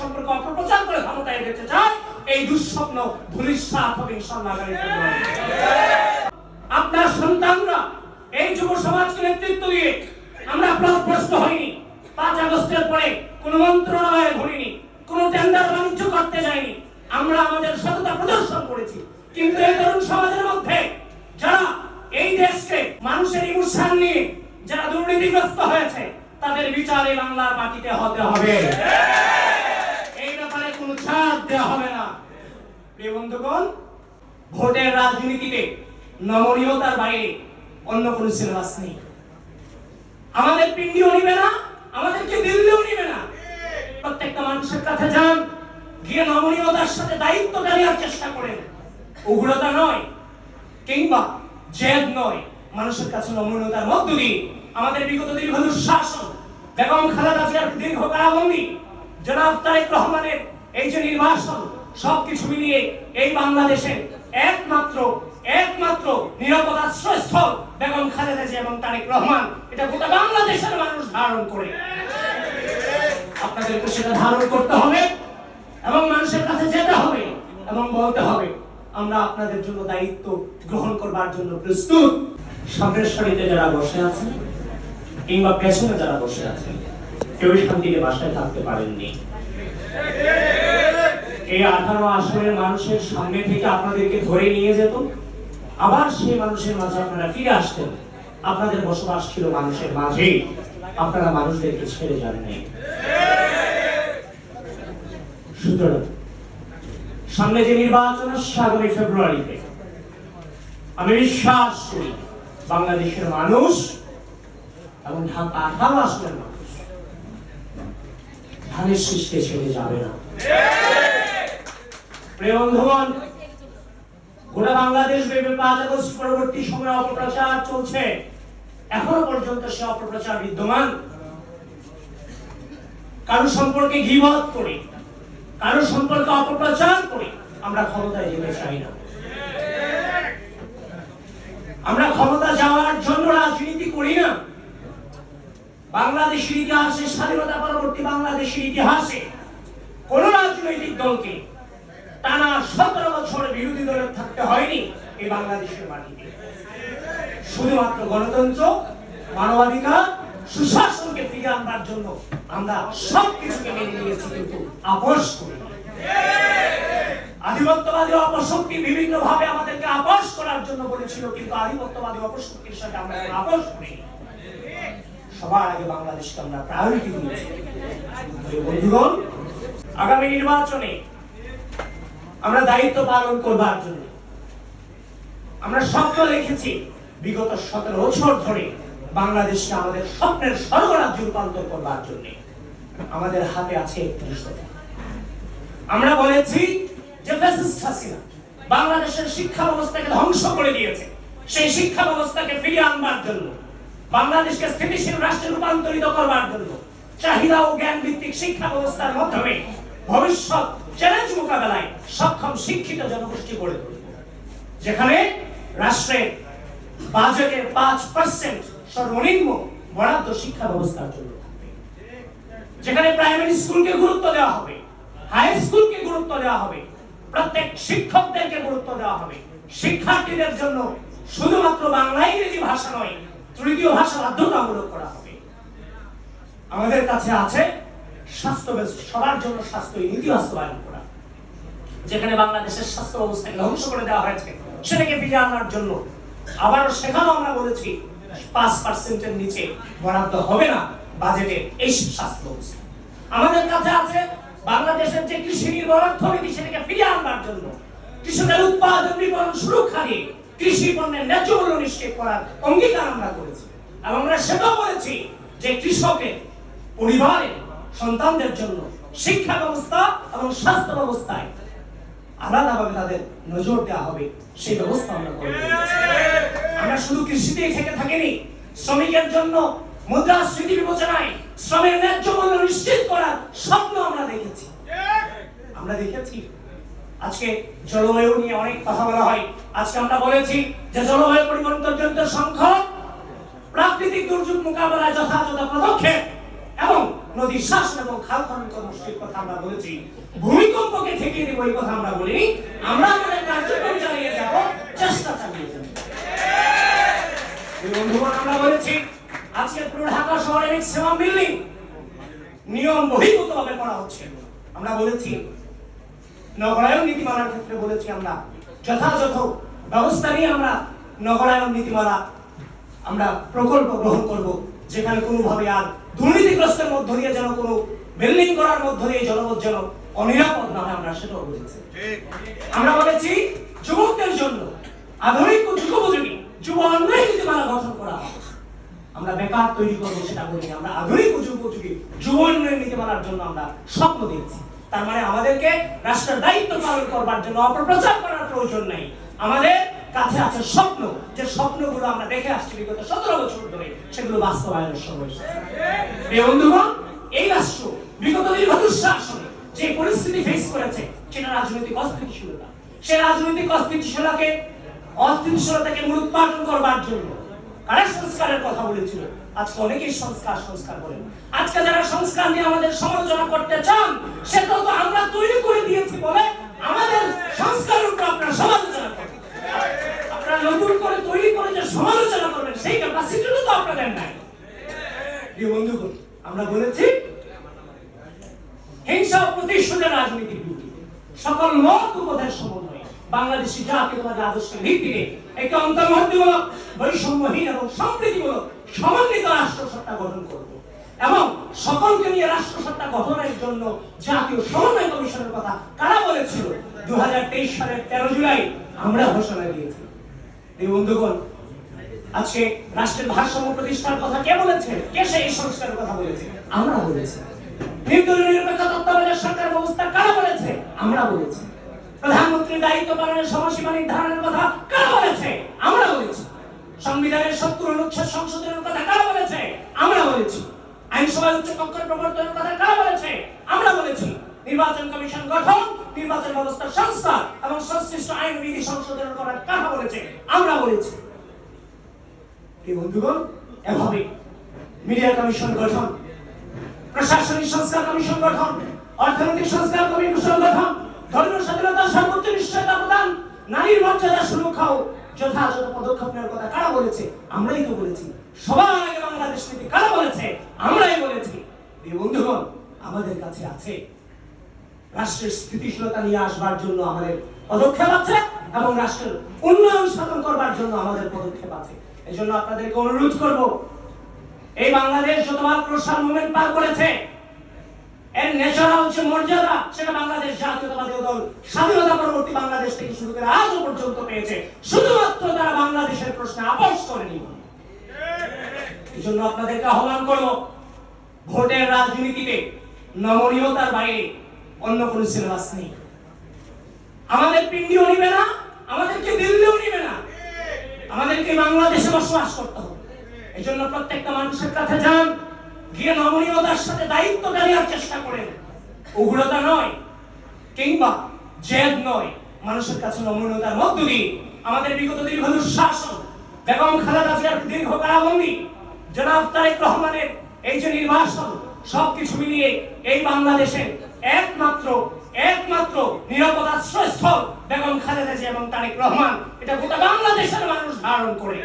সম্পর্কে অপপ্রচার করে ক্ষমতায় যেতে চায়, এই দুঃস্বপ্ন ভূমিষ্ঠাত হবে ইনশাআল্লাহ আপনার সন্তানরা এই যুব সমাজকে নেতৃত্ব দিয়ে আমরা প্রশ্ন হইনি। পাঁচ আগস্টের পরে কোন মন্ত্রণালয়ে ঘুরিনি, কোন টেন্ডার বাণিজ্য করতে যাইনি। আমরা আমাদের সততা প্রদর্শন করেছি। কিন্তু এই তরুণ সমাজের মধ্যে যারা এই দেশকে মানুষের ইমোশন নিয়ে যারা দুর্নীতিগ্রস্ত হয়েছে, তাদের বিচার বাংলার মাটিতে হতে হবে। ছাড় দেওয়া হবে না। প্রিয় বন্ধুগণ, ভোটের রাজনীতিতে নমনীয়তার বাইরে অন্য কোন সিলেবাস নেই। আমাদের পিন্ডিও নিবে না, আমাদেরকে দিল্লিও নিবে না। প্রত্যেকটা মানুষের কাছে যান, গিয়ে নমনীয়তার সাথে দায়িত্বটা নেওয়ার চেষ্টা করেন। উগ্রতা নয়, কিংবা জেদ নয়, মানুষের কাছে নমনীয়তার মধ্য দিয়ে। আমাদের বিগত দীর্ঘ দুঃশাসন, বেগম খালেদা জিয়ার দীর্ঘ কারাবন্দী জনাব তারেক রহমানের এই যে নির্বাসন, সবকিছু মিলিয়ে এই বাংলাদেশে একমাত্র একমাত্র নিরাপদ আশ্রয়স্থল বেগম খালেদা জিয়া এবং তারেক রহমান, এটা গোটা বাংলাদেশের মানুষ ধারণ করে। আপনাদেরকে সেটা ধারণ করতে হবে এবং মানুষের কাছে যেতে হবে এবং বলতে হবে, আমরা আপনাদের জন্য দায়িত্ব গ্রহণ করবার জন্য প্রস্তুত। সামনের সারিতে যারা বসে আছেন, কিংবা পেছনে যারা বসে আছেন কেউ শান্তিতে বাসায় থাকতে পারেননি। এই আঠারো আসনের মানুষের সামনে থেকে আপনাদেরকে ধরে নিয়ে যেত। আবার সেই মানুষের মাঝে আপনারা ফিরে আসতেন। আপনাদের বসবাস ছিল মানুষের মাঝে। আপনারা মানুষদেরকে ছেড়ে যান নাই। সুতরাং, সামনে যে নির্বাচন আগামী ফেব্রুয়ারিতে, আমি বিশ্বাস করি বাংলাদেশের মানুষ এবং ঢাকা আঠারো আসনের মানুষ ধানের শীষকে ছেড়ে যাবে না। গোটা বাংলাদেশ পরবর্তী সময় অপপ্রচার চলছে। এখনও পর্যন্ত সে অপপ্রচার বিদ্যমান। কারও সম্পর্কে ঘিবত করে, কারও সম্পর্কে অপপ্রচার করে, আমরা ক্ষমতায় যেতে চাই না। আমরা ক্ষমতা যাওয়ার জন্য রাজনীতি করি না। বাংলাদেশের ইতিহাসে, স্বাধীনতা পরবর্তী বাংলাদেশের ইতিহাসে কোন রাজনৈতিক দলকে টানা সতেরো বছর বিরোধী দলে থাকতে হয়নি এই বাংলাদেশের মাটিতে। শুধুমাত্র গণতন্ত্র, মানবাধিকার, সুশাসনকে ফিরে আনবার জন্য আমরা সব কিছুকে মেনে নিয়েছি কিন্তু আপোষ করি আধিপত্যবাদী অপশক্তি বিভিন্ন ভাবে আমাদেরকে আপোষ করার জন্য বলেছিল, কিন্তু আধিপত্যবাদী অপশক্তির সাথে আমরা আপোষ করি সবার আগে বাংলাদেশকে আমরা প্রায়োরিটি দিয়েছি। বন্ধুগণ, আগামী নির্বাচনে আমরা দায়িত্ব পালন করবার জন্য আমরা স্বপ্ন লিখেছি বিগত সতেরো বছর ধরে বাংলাদেশকে আমাদের স্বপ্নের স্বর্গরাজ্য রূপান্তর করবার জন্য আমাদের হাতে আছে একত্রিশ আমরা বলেছি যে হাসিনা বাংলাদেশের শিক্ষা ব্যবস্থাকে ধ্বংস করে দিয়েছে। সেই শিক্ষা ব্যবস্থাকে ফিরিয়ে আনবার জন্য বাংলাদেশকে স্থিতিশীল রাষ্ট্রে রূপান্তরিত করবার জন্য চাহিদা ও জ্ঞান ভিত্তিক শিক্ষা ব্যবস্থার মাধ্যমে ভবিষ্যৎ চ্যালেঞ্জ মোকাবেলায় সক্ষম শিক্ষিত জনগোষ্ঠী গড়ে তুলব, যেখানে রাষ্ট্রের বাজেটের পাঁচ পার্সেন্ট সর্বনিম্ন বরাদ্দ শিক্ষা ব্যবস্থার জন্য যেখানে প্রাইমারি স্কুলকে গুরুত্ব দেওয়া হবে হাই স্কুলকে গুরুত্ব দেওয়া হবে, প্রত্যেক শিক্ষকদেরকে গুরুত্ব দেওয়া হবে, শিক্ষার্থীদের জন্য শুধুমাত্র বাংলা ইংরেজি ভাষা নয় তৃতীয় ভাষা বাধ্যতামূলক করা হবে। আমাদের কাছে আছে স্বাস্থ্য সবার জন্য স্বাস্থ্য নীতি বাস্তবায়ন করা। যেখানে বাংলাদেশের স্বাস্থ্য ব্যবস্থাকে ধ্বংস করে দেওয়া হয়েছে, সেটাকে ফিরিয়ে আনার জন্য আবারও সেখানেও আমরা বলেছি, পাঁচ পার্সেন্টের নিচে বরাদ্দ হবে না বাজেটে এই স্বাস্থ্য ব্যবস্থা। আমাদের কাছে আছে বাংলাদেশের যে কৃষি নির্ভর অর্থনীতি, সেটাকে ফিরিয়ে আনবার জন্য। কৃষকের উৎপাদন, বিপণন, সুরক্ষা দিয়ে কৃষি পণ্যের ন্যায্য মূল্য নিশ্চিত করার অঙ্গীকার আমরা করেছি। এবং আমরা সেটাও বলেছি যে কৃষকের পরিবারের সন্তানদের জন্য শিক্ষা ব্যবস্থা এবং স্বাস্থ্য ব্যবস্থায় আলাদাভাবে তাদের নজর দেওয়া হবে, সেই ব্যবস্থা আমরা করে আমরা শুধু কৃষিতেই থেকে থাকিনি, শ্রমিকের জন্য মুদ্রাস্ফীতি বিবেচনায় শ্রমের ন্যায্য মূল্য নিশ্চিত করার স্বপ্ন আমরা দেখেছি। আমরা দেখেছি আজকে জলবায়ু নিয়ে অনেক কথা বলা হয়। আজকে আমরা বলেছি যে জলবায়ু পরিবর্তনজনিত সংকট প্রাকৃতিক দুর্যোগ মোকাবেলায় যথাযথ পদক্ষেপ এবং নদী শাসন এবং খাল খনন কর্মসূচির কথা আমরা বলেছি। ভূমিকম্পকে ঠেকিয়ে দেবো এই কথা আমরা বলিনি। আমরা আমাদের কার্যক্রম চালিয়ে যাব, চেষ্টা চালিয়ে যাব। বন্ধুগণ, আমরা বলেছি, আজকে পুরো ঢাকা শহরে ম্যাক্সিমাম বিল্ডিং নিয়ম বহির্ভূত ভাবে করা হচ্ছে। আমরা বলেছি নগরায়ন নীতিমালার ক্ষেত্রে বলেছি আমরা, যথাযথ ব্যবস্থা নিয়ে আমরা নগরায়ন নীতিমালা আমরা প্রকল্প গ্রহণ করব, যেখানে কোনোভাবে আর দুর্নীতিগ্রস্তের মধ্য দিয়ে যেন কোনো বিল্ডিং করার মধ্য দিয়ে জনপদ যেন অনিরাপদ না হয়, আমরা সেটাও বলেছি। আমরা বলেছি, যুবকদের জন্য আধুনিক ও যুগোপযোগী যুব উন্নয়ন নীতিমালা গঠন করা আমরা বেকার তৈরি করব সেটা বলি, আমরা আধুনিক ও যুগোপযোগী যুব উন্নয়ন নীতিমালার জন্য আমরা স্বপ্ন দেখছি তার মানে আমাদেরকে রাষ্ট্রের দায়িত্ব পালন করবার জন্য অপপ্রচার করার প্রয়োজন নাই। আমাদের কাছে আছে স্বপ্ন। যে স্বপ্নগুলো আমরা দেখে আসছি বিগত সতেরো বছর ধরে, সেগুলো বাস্তবায়নের সময়। বন্ধুগণ, এই রাষ্ট্র বিগত দীর্ঘ দুঃশাসনে যে পরিস্থিতি ফেস করেছে, সেটা রাজনৈতিক অস্থিতিশীলতা। সে রাজনৈতিক অস্থিতিশীলতাকে অস্থিতিশীলতাকে মূল উৎপাদন করবার জন্য। কারা সংস্কারের কথা বলেছিল। আজকে অনেকেই সংস্কার সংস্কার বলেন আজকে যারা সংস্কার নিয়ে আমাদের সমালোচনা করতে চান সেটা তো আমরা তৈরি করে দিয়েছি বলে আমাদের সংস্কারের উপর আপনারা সমালোচনা করেন আপনারা নতুন করে তৈরি করে যে সমালোচনা করবেন, সেই ক্যাপাসিটিও তো আপনাদের নাই। প্রিয় বন্ধুগণ, আমরা বলেছি, হিংসা প্রতিশোধের বিরুদ্ধে সকল মত উপদের সমন্বয়ে বাংলাদেশি জাতীয়তাবাদী আদর্শের ভিত্তিতে একটি অন্তর্ভুক্তিমূলক বৈষম্যহীন এবং সম্প্রীতিমূলক সমন্বিত রাষ্ট্র সত্তা গঠন করব। এবং সকলকে নিয়ে রাষ্ট্র সত্তা গঠনের জন্য জাতীয় সমন্বয় কমিশনের কথা কারা বলেছিল? দু সালের তেরো জুলাই আমরা ঘোষণা দিয়েছি। এই বন্ধুগণ, আজকে রাষ্ট্রের ভারসাম্য প্রতিষ্ঠার কথা কে বলেছে? কে সেই সংস্কারের কথা বলেছে? আমরা বলেছি। নির্দলীয় নিরপেক্ষ তত্ত্বাবধায়ক সরকার ব্যবস্থা কারা বলেছে? আমরা বলেছি। প্রধানমন্ত্রীর দায়িত্ব পালনের সময়সীমা নির্ধারণের কথা কারা বলেছে? আমরা বলেছি। সংবিধানের সত্তর অনুচ্ছেদ সংশোধনের কথা কারা বলেছে? আমরা বলেছি। আইনসভায় উচ্চ কক্ষের প্রবর্তনের কথা কারা বলেছে? আমরা বলেছি। নির্বাচন কমিশন গঠন, নির্বাচন ব্যবস্থার সংস্কার এবং সংশ্লিষ্ট আইন বিধি সংশোধনের কথা কারা বলেছে? আমরা বলেছি। এই বন্ধুগণ, এভাবে মিডিয়া কমিশন গঠন, প্রশাসনিক সংস্কার কমিশন গঠন, অর্থনৈতিক সংস্কার কমিশন গঠন ধর্মীয় স্বাধীনতা সর্বোচ্চ নিশ্চয়তা প্রদান, নারীর মর্যাদা সুরক্ষা যথাযথ পদক্ষেপ নেওয়ার কথা কারা বলেছে? আমরাই তো বলেছি। সবার বাংলাদেশ নীতি কারা বলেছে? আমরাই বলেছি। বন্ধুগণ, আমাদের কাছে আছে রাষ্ট্রের স্থিতিশীলতা নিয়ে আসবার জন্য আমাদের পদক্ষেপ আছে এবং রাষ্ট্রের উন্নয়ন সাধন করবার জন্য আমাদের পদক্ষেপ আছে। এই জন্য আপনাদেরকে অনুরোধ করব, এই বাংলাদেশ যতবার প্রসার মুভমেন্ট পার করেছে এর ন্যাচারাল যে মর্যাদা, সেটা বাংলাদেশ জাতীয়তাবাদী দল স্বাধীনতা পরবর্তী বাংলাদেশ থেকে শুরু করে আজও পর্যন্ত পেয়েছে। শুধুমাত্র তারা বাংলাদেশের প্রশ্নে আপোষ করেনি। এই জন্য আপনাদেরকে আহ্বান করব, ভোটের রাজনীতিতে নমনীয়তার বাইরে অন্য কোনো সিলেবাস নেই। আমাদের পিন্ডিও নিবে না, আমাদেরকে দিল্লিও নিবে না। আমাদেরকে বাংলাদেশে বসবাস করতে হবে। এই জন্য প্রত্যেকটা মানুষের কাছে যান। গিয়ে নমনীয়তার সাথে দায়িত্বটা নেওয়ার চেষ্টা করেন উগ্রতা নয়, কিংবা জেদ নয়, মানুষের কাছে নমনীয়তার মধ্য দিয়ে। আমাদের বিগত দীর্ঘ দুঃশাসন, বেগম খালেদা জিয়ার দীর্ঘ কারাবন্দি, জনাব তারেক রহমানের এই যে নির্বাসন, সবকিছু মিলিয়ে এই বাংলাদেশে একমাত্র একমাত্র নিরাপদ আশ্রয়স্থল বেগম খালেদা জিয়া এবং তারেক রহমান, এটা গোটা বাংলাদেশের মানুষ ধারণ করে।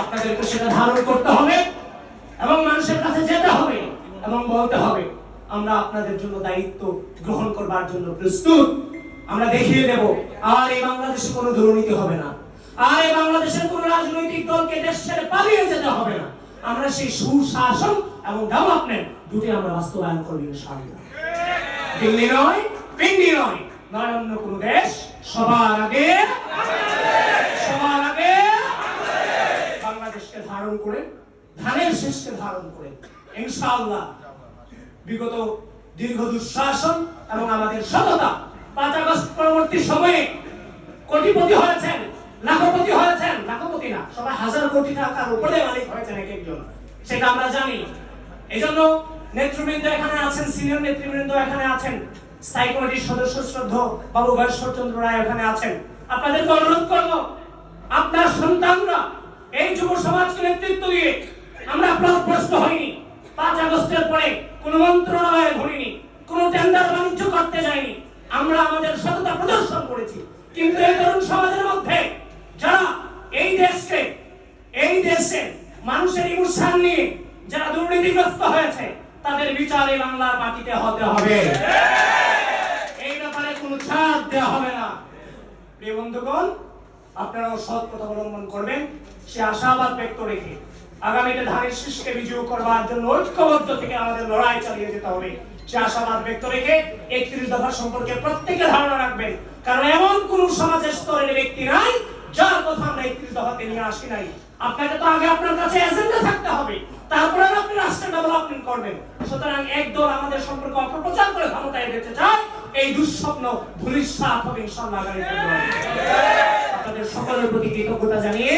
আপনাদেরকে সেটা ধারণ করতে হবে। এবং মানুষের কাছে যেতে হবে এবং বলতে হবে, আমরা আপনাদের জন্য দায়িত্ব গ্রহণ করবার জন্য প্রস্তুত। আমরা দেখিয়ে দেব, আর এই বাংলাদেশে কোনো দুর্নীতি হবে না। আর এই বাংলাদেশের কোন রাজনৈতিক দলকে দেশ ছেড়ে পালিয়ে যেতে হবে না। আমরা সেই সুশাসন এবং ডেভেলপমেন্ট দুটি আমরা বাস্তবায়ন করব, ইনশাআল্লাহ। দিল্লি নয় পিন্ডি নয়। নয় অন্য কোন দেশ, সবার আগে সবার আগে বাংলাদেশকে ধারণ করে ধানের শেষকে ধারণ করে। ইনশাআল্লাহ। বিগত দীর্ঘ দুঃশাসন এবং আমাদের সততা পাঁচ আগস্ট পরবর্তী সময়ে কোটিপতি হয়েছেন, লাখপতি হয়েছেন, লাখপতি না, সবাই হাজার কোটি টাকার উপরে মালিক হয়েছেন এক একজন। সেটা আমরা জানি। এই জন্য নেতৃবৃন্দ এখানে আছেন, সিনিয়র নেতৃবৃন্দ এখানে আছেন, স্থায়ী কমিটির সদস্য শ্রদ্ধ বাবু চন্দ্র রায় এখানে আছেন। আপনাদেরকে অনুরোধ করব, আপনার সন্তানরা এই যুব সমাজকে নেতৃত্ব দিয়ে আমরা প্রশ্ন হইনি। পাঁচ আগস্টের পরে কোন মন্ত্রণালয়ে ঘুরিনি, কোন টেন্ডার বাণিজ্য করতে যায়নি আমরা আমাদের সততা প্রদর্শন করেছি। কিন্তু এই তরুণ সমাজের মধ্যে যারা এই দেশকে, এই দেশে মানুষের ইমোশন নিয়ে যারা দুর্নীতিগ্রস্ত হয়েছে, তাদের বিচার বাংলার মাটিতে হতে হবে। এই ব্যাপারে কোনো ছাড় দেওয়া হবে না। প্রিয় বন্ধুগণ, আপনারাও সৎ পথ অবলম্বন করবেন। সে আশাবাদ ব্যক্ত রেখে আগামীতে ধানের শীষকে বিজয় করবার জন্য ঐক্যবদ্ধ থেকে আমাদের লড়াই চালিয়ে যেতে হবে। সে আশাবাদ ব্যক্ত রেখে একত্রিশ দফা সম্পর্কে প্রত্যেকে ধারণা রাখবেন, কারণ এমন কোন সমাজের স্তরের ব্যক্তি নাই, যার কথা আমরা একত্রিশ দফাতে নিয়ে আসি নাই। আপনাকে তো আগে আপনার কাছে এজেন্ডা থাকতে হবে আপনি ডেভেলপমেন্ট করবেন। সুতরাং একদল আমাদের সম্পর্কে অপপ্রচার করে ক্ষমতায় এই দুঃস্বপ্ন হবে ইনশাল্লাহ আপনাদের সকলের প্রতি কৃতজ্ঞতা জানিয়ে